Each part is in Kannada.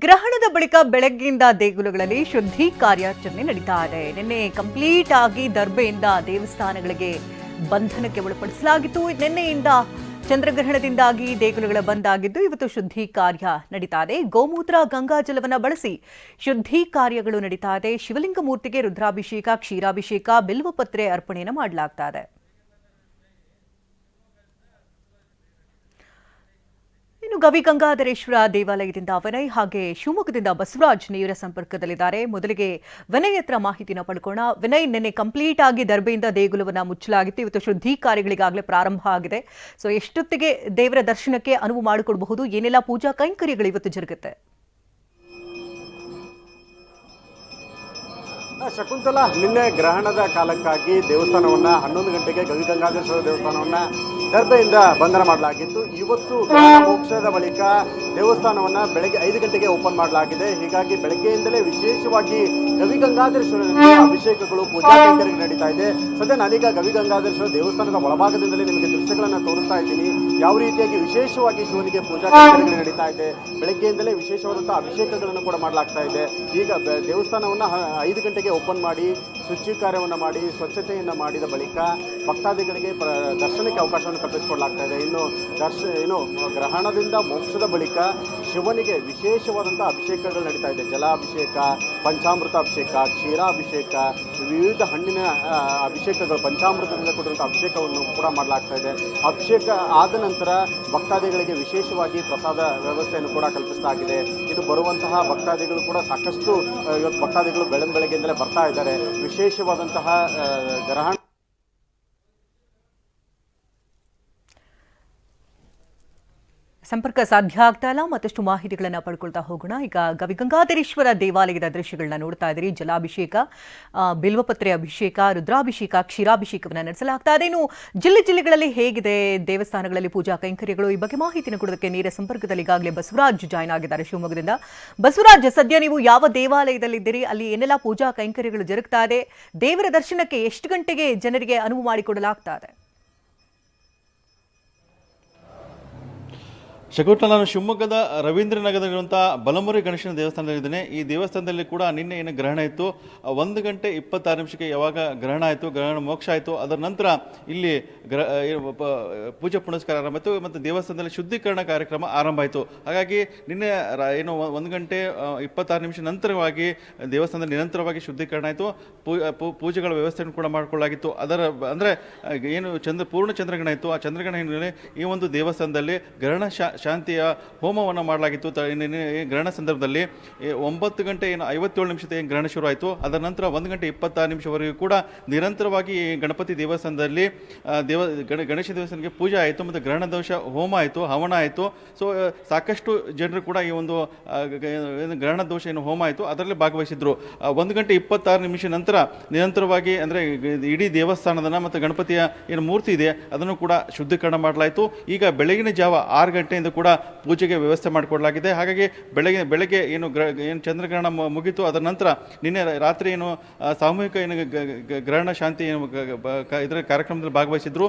ಗ್ರಹಣದ ಬಳಿಕ ಬೆಳಗ್ಗೆಯಿಂದ ದೇಗುಲಗಳಲ್ಲಿ ಶುದ್ಧಿ ಕಾರ್ಯಾಚರಣೆ ನಡೀತಾ ಇದೆ. ನಿನ್ನೆ ಕಂಪ್ಲೀಟ್ ಆಗಿ ದರ್ಬೆಯಿಂದ ದೇವಸ್ಥಾನಗಳಿಗೆ ಬಂಧನಕ್ಕೆ ಒಳಪಡಿಸಲಾಗಿತ್ತು. ನಿನ್ನೆಯಿಂದ ಚಂದ್ರಗ್ರಹಣದಿಂದಾಗಿ ದೇಗುಲಗಳ ಬಂದ್ ಆಗಿದ್ದು, ಇವತ್ತು ಶುದ್ಧಿ ಕಾರ್ಯ ನಡೀತಾ ಇದೆ. ಗೋಮೂತ್ರ ಗಂಗಾಜಲವನ್ನ ಬಳಸಿ ಶುದ್ಧಿ ಕಾರ್ಯಗಳು ನಡೀತಾ ಇದೆ. ಶಿವಲಿಂಗ ಮೂರ್ತಿಗೆ ರುದ್ರಾಭಿಷೇಕ, ಕ್ಷೀರಾಭಿಷೇಕ, ಬಿಲ್ವಪತ್ರೆ ಅರ್ಪಣೆಯನ್ನು ಮಾಡಲಾಗ್ತಾ ಇದೆ. ಇನ್ನು ಗವಿ ಗಂಗಾಧರೇಶ್ವರ ದೇವಾಲಯದಿಂದ ವಿನಯ್ ಹಾಗೆ ಶಿವಮೊಗ್ಗದಿಂದ ಬಸವರಾಜ್ ನೇರ ಸಂಪರ್ಕದಲ್ಲಿದ್ದಾರೆ. ಮೊದಲಿಗೆ ವಿನಯ್ ಹತ್ರ ಮಾಹಿತಿನ ಪಡ್ಕೋಣ. ವಿನಯ್, ನಿನ್ನೆ ಕಂಪ್ಲೀಟ್ ಆಗಿ ದರ್ಬೆಯಿಂದ ದೇಗುಲವನ್ನ ಮುಚ್ಚಲಾಗಿತ್ತು. ಇವತ್ತು ಶುದ್ಧಿ ಕಾರ್ಯಗಳಿಗಾಗಲೇ ಪ್ರಾರಂಭ ಆಗಿದೆ. ಸೊ ಎಷ್ಟೊತ್ತಿಗೆ ದೇವರ ದರ್ಶನಕ್ಕೆ ಅನುವು ಮಾಡಿಕೊಡಬಹುದು? ಏನೆಲ್ಲ ಪೂಜಾ ಕೈಂಕರ್ಯಗಳು ಇವತ್ತು ಜರುಗುತ್ತೆ? ಶಕುಂತಲ, ನಿನ್ನೆ ಗ್ರಹಣದ ಕಾಲಕ್ಕಾಗಿ ದೇವಸ್ಥಾನವನ್ನ ಹನ್ನೊಂದು ಗಂಟೆಗೆ ಗವಿ ಗಂಗಾಧೇಶ್ವರ ದೇವಸ್ಥಾನವನ್ನ ಗರ್ಭೆಯಿಂದ ಬಂಧನ ಮಾಡಲಾಗಿತ್ತು. ಇವತ್ತು ಮೋಕ್ಷದ ಬಳಿಕ ದೇವಸ್ಥಾನವನ್ನ ಬೆಳಗ್ಗೆ ಐದು ಗಂಟೆಗೆ ಓಪನ್ ಮಾಡಲಾಗಿದೆ. ಹೀಗಾಗಿ ಬೆಳಗ್ಗೆಯಿಂದಲೇ ವಿಶೇಷವಾಗಿ ಗವಿ ಗಂಗಾಧರೇಶ್ವರನಿಗೆ ಅಭಿಷೇಕಗಳು, ಪೂಜಾ ಕೈಂಕರ್ಯ ನಡೀತಾ ಇದೆ. ಸದ್ಯ ನಾನೀಗ ಗವಿ ಗಂಗಾಧರೇಶ್ವರ ದೇವಸ್ಥಾನದ ಒಳಭಾಗದಿಂದಲೇ ನಿಮಗೆ ದೃಶ್ಯಗಳನ್ನು ತೋರಿಸ್ತಾ ಇದ್ದೀನಿ. ಯಾವ ರೀತಿಯಾಗಿ ವಿಶೇಷವಾಗಿ ಶಿವನಿಗೆ ಪೂಜಾ ಕೈಂಕರ್ಯಗಳು ನಡೀತಾ ಇದೆ, ಬೆಳಗ್ಗೆಯಿಂದಲೇ ವಿಶೇಷವಾದಂತಹ ಅಭಿಷೇಕಗಳನ್ನು ಕೂಡ ಮಾಡಲಾಗ್ತಾ ಇದೆ. ಈಗ ದೇವಸ್ಥಾನವನ್ನು ಐದು ಗಂಟೆಗೆ ಓಪನ್ ಮಾಡಿ ಶುಚಿ ಕಾರ್ಯವನ್ನು ಮಾಡಿ, ಸ್ವಚ್ಛತೆಯನ್ನು ಮಾಡಿದ ಬಳಿಕ ಭಕ್ತಾದಿಗಳಿಗೆ ಪ್ರ- ದರ್ಶನಕ್ಕೆ ಅವಕಾಶವನ್ನು ಕಲ್ಪಿಸಿಕೊಡಲಾಗ್ತಾ ಇದೆ. ಇನ್ನು ದರ್ಶ ಏನು ಗ್ರಹಣದಿಂದ ಮೋಕ್ಷದ ಬಳಿಕ ಶಿವನಿಗೆ ವಿಶೇಷವಾದಂಥ ಅಭಿಷೇಕಗಳು ನಡೀತಾ ಇದೆ. ಜಲಾಭಿಷೇಕ ಪಂಚಾಮೃತ ಅಭಿಷೇಕ ಕ್ಷೀರಾಭಿಷೇಕ, ವಿವಿಧ ಹಣ್ಣಿನ ಅಭಿಷೇಕಗಳು, ಪಂಚಾಮೃತದಿಂದ ಕೊಟ್ಟಿರುವಂಥ ಅಭಿಷೇಕವನ್ನು ಕೂಡ ಮಾಡಲಾಗ್ತಾ ಇದೆ. ಅಭಿಷೇಕ ಆದ ನಂತರ ಭಕ್ತಾದಿಗಳಿಗೆ ವಿಶೇಷವಾಗಿ ಪ್ರಸಾದ ವ್ಯವಸ್ಥೆಯನ್ನು ಕೂಡ ಕಲ್ಪಿಸಲಾಗಿದೆ. ಇದು ಬರುವಂತಹ ಭಕ್ತಾದಿಗಳು ಕೂಡ ಸಾಕಷ್ಟು ಇವತ್ತು ಭಕ್ತಾದಿಗಳು ಬೆಳಗ್ಗೆ ಬೆಳಗ್ಗೆಯಿಂದಲೇ ಬರ್ತಾ ಇದ್ದಾರೆ. ವಿಶೇಷವಾದಂತಹ ಗ್ರಹಣ ಸಂಪರ್ಕ ಸಾಧ್ಯ ಆಗ್ತಾ ಇಲ್ಲ, ಮತ್ತಷ್ಟು ಮಾಹಿತಿಗಳನ್ನು ಪಡ್ಕೊಳ್ತಾ ಹೋಗೋಣ. ಈಗ ಗವಿಗಂಗಾಧರೇಶ್ವರ ದೇವಾಲಯದ ದೃಶ್ಯಗಳನ್ನ ನೋಡ್ತಾ ಇದ್ದೀರಿ. ಜಲಾಭಿಷೇಕ ಬಿಲ್ವಪತ್ರೆ ಅಭಿಷೇಕ, ರುದ್ರಾಭಿಷೇಕ, ಕ್ಷೀರಾಭಿಷೇಕವನ್ನ ನಡೆಸಲಾಗ್ತಾ ಇದೆ. ಇನ್ನು ಜಿಲ್ಲೆ ಜಿಲ್ಲೆಗಳಲ್ಲಿ ಹೇಗಿದೆ? ದೇವಸ್ಥಾನಗಳಲ್ಲಿ ಪೂಜಾ ಕೈಂಕರ್ಯಗಳು? ಈ ಬಗ್ಗೆ ಮಾಹಿತಿನ ಕೊಡೋದಕ್ಕೆ ನೇರ ಸಂಪರ್ಕದಲ್ಲಿ ಈಗಾಗಲೇ ಬಸವರಾಜ್ ಜಾಯ್ನ್ ಆಗಿದ್ದಾರೆ ಶಿವಮೊಗ್ಗದಿಂದ. ಬಸವರಾಜ್, ಸದ್ಯ ನೀವು ಯಾವ ದೇವಾಲಯದಲ್ಲಿದ್ದೀರಿ? ಅಲ್ಲಿ ಏನೆಲ್ಲ ಪೂಜಾ ಕೈಂಕರ್ಯಗಳು ಜರುಗ್ತಾ ಇದೆ? ದೇವರ ದರ್ಶನಕ್ಕೆ ಎಷ್ಟು ಗಂಟೆಗೆ ಜನರಿಗೆ ಅನುವು ಮಾಡಿಕೊಡಲಾಗ್ತಾ ಇದೆ? ಶಕುಂತಲ ನಾನು ಶಿವಮೊಗ್ಗದ ರವೀಂದ್ರನಗರದಲ್ಲಿರುವಂಥ ಬಲಮುರಿ ಗಣೇಶನ ದೇವಸ್ಥಾನದಲ್ಲಿದ್ದೇನೆ. ಈ ದೇವಸ್ಥಾನದಲ್ಲಿ ಕೂಡ ನಿನ್ನೆ ಏನು ಗ್ರಹಣ ಇತ್ತು. ಒಂದು ಗಂಟೆ ಇಪ್ಪತ್ತಾರು ನಿಮಿಷಕ್ಕೆ ಯಾವಾಗ ಗ್ರಹಣ ಆಯಿತು, ಗ್ರಹಣ ಮೋಕ್ಷ ಆಯಿತು, ಅದರ ನಂತರ ಇಲ್ಲಿ ಗ್ರ ಪೂಜೆ ಪುನಸ್ಕಾರ ಆರಂಭ ಆಯಿತು ಮತ್ತು ದೇವಸ್ಥಾನದಲ್ಲಿ ಶುದ್ಧೀಕರಣ ಕಾರ್ಯಕ್ರಮ ಆರಂಭ ಆಯಿತು. ಹಾಗಾಗಿ ನಿನ್ನೆ ಏನು ಒಂದು ಗಂಟೆ ಇಪ್ಪತ್ತಾರು ನಿಮಿಷ ನಂತರವಾಗಿ ದೇವಸ್ಥಾನದಲ್ಲಿ ನಿರಂತರವಾಗಿ ಶುದ್ಧೀಕರಣ ಆಯಿತು. ಪೂಜೆಗಳ ವ್ಯವಸ್ಥೆಯನ್ನು ಕೂಡ ಮಾಡಿಕೊಳ್ಳಲಾಗಿತ್ತು. ಅದರ, ಅಂದರೆ ಏನು ಚಂದ್ರ, ಪೂರ್ಣ ಚಂದ್ರಗ್ರಹಣ ಇತ್ತು. ಆ ಚಂದ್ರಗ್ರಹಣ ಹಿನ್ನೆಲೆ ಈ ಒಂದು ದೇವಸ್ಥಾನದಲ್ಲಿ ಗ್ರಹಣ ಶಾ ಶಾಂತಿಯ ಹೋಮವನ್ನು ಮಾಡಲಾಗಿತ್ತು. ಗ್ರಹಣ ಸಂದರ್ಭದಲ್ಲಿ ಒಂಬತ್ತು ಗಂಟೆ ಏನು ಐವತ್ತೇಳು ನಿಮಿಷದ ಗ್ರಹಣ ಶುರು ಆಯಿತು. ಅದರ ನಂತರ ಒಂದು ಗಂಟೆ ಇಪ್ಪತ್ತಾರು ನಿಮಿಷವರೆಗೂ ಕೂಡ ನಿರಂತರವಾಗಿ ಗಣಪತಿ ದೇವಸ್ಥಾನದಲ್ಲಿ ದೇವ, ಗಣ, ಗಣೇಶ ದೇವಸ್ಥಾನಕ್ಕೆ ಪೂಜೆ ಆಯಿತು ಮತ್ತು ಗ್ರಹಣ ದೋಷ, ಹೋಮ ಆಯಿತು, ಹವನ ಆಯಿತು. ಸೊ ಸಾಕಷ್ಟು ಜನರು ಕೂಡ ಈ ಒಂದು ಗ್ರಹಣ ದೋಷ ಏನು ಹೋಮ ಆಯಿತು. ಅದರಲ್ಲಿ ಭಾಗವಹಿಸಿದ್ರು. ಒಂದು ಗಂಟೆ ಇಪ್ಪತ್ತಾರು ನಿಮಿಷ ನಂತರ ನಿರಂತರವಾಗಿ ಅಂದರೆ ಇಡೀ ದೇವಸ್ಥಾನದನ್ನ ಮತ್ತು ಗಣಪತಿಯ ಏನು ಮೂರ್ತಿ ಇದೆ, ಅದನ್ನು ಕೂಡ ಶುದ್ಧೀಕರಣ ಮಾಡಲಾಯಿತು. ಈಗ ಬೆಳಗಿನ ಜಾವ ಆರು ಗಂಟೆಯಿಂದ ಕೂಡ ಪೂಜೆಗೆ ವ್ಯವಸ್ಥೆ ಮಾಡಿಕೊಡಲಾಗಿದೆ. ಹಾಗಾಗಿ ಬೆಳಗ್ಗೆ ಬೆಳಗ್ಗೆ ಏನು ಗ್ರ, ಏನು ಚಂದ್ರಗ್ರಹಣ ಮುಗಿತು, ಅದರ ನಂತರ ನಿನ್ನೆ ರಾತ್ರಿ ಏನು ಸಾಮೂಹಿಕ ಏನು ಗ್ರಹಣ ಶಾಂತಿ ಏನು ಇದರ ಕಾರ್ಯಕ್ರಮದಲ್ಲಿ ಭಾಗವಹಿಸಿದ್ರು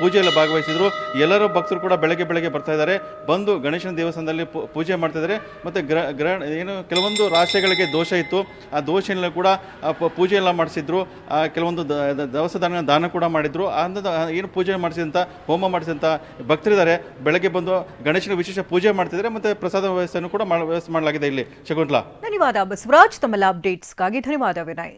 ಪೂಜೆಯಲ್ಲಿ ಭಾಗವಹಿಸಿದ್ರು. ಎಲ್ಲರೂ ಭಕ್ತರು ಕೂಡ ಬೆಳಗ್ಗೆ ಬೆಳಗ್ಗೆ ಬರ್ತಾ ಇದ್ದಾರೆ. ಬಂದು ಗಣೇಶನ ದೇವಸ್ಥಾನದಲ್ಲಿ ಪೂಜೆ ಮಾಡ್ತಾ ಇದ್ದಾರೆ. ಮತ್ತು ಗ್ರ ಗ್ರಹಣ ಏನು ಕೆಲವೊಂದು ರಾಶಿಗಳಿಗೆ ದೋಷ ಇತ್ತು. ಆ ದೋಷ ಕೂಡ ಪೂಜೆ ಎಲ್ಲ ಮಾಡಿಸಿದ್ರು. ಕೆಲವೊಂದು ದವಸ ದಾನ ದಾನ ಕೂಡ ಮಾಡಿದ್ರು. ಅಂದ ಏನು ಪೂಜೆ ಮಾಡಿಸಿದಂಥ ಹೋಮ ಮಾಡಿಸಿದಂಥ ಭಕ್ತರಿದ್ದಾರೆ. ಬೆಳಗ್ಗೆ ಬಂದು ಗಣೇಶನ ವಿಶೇಷ ಪೂಜೆ ಮಾಡ್ತಿದ್ದಾರೆ ಮತ್ತೆ ಪ್ರಸಾದ ವ್ಯವಸ್ಥೆಯನ್ನು ಕೂಡ ವ್ಯವಸ್ಥೆ ಮಾಡಲಾಗಿದೆ ಇಲ್ಲಿ ಶಕುಂತಲಾ. ಧನ್ಯವಾದ ಬಸವರಾಜ್. ತಮ್ಮೆಲ್ಲ ಅಪ್ಡೇಟ್ಸ್ಗಾಗಿ ಧನ್ಯವಾದ ವಿನಯ್.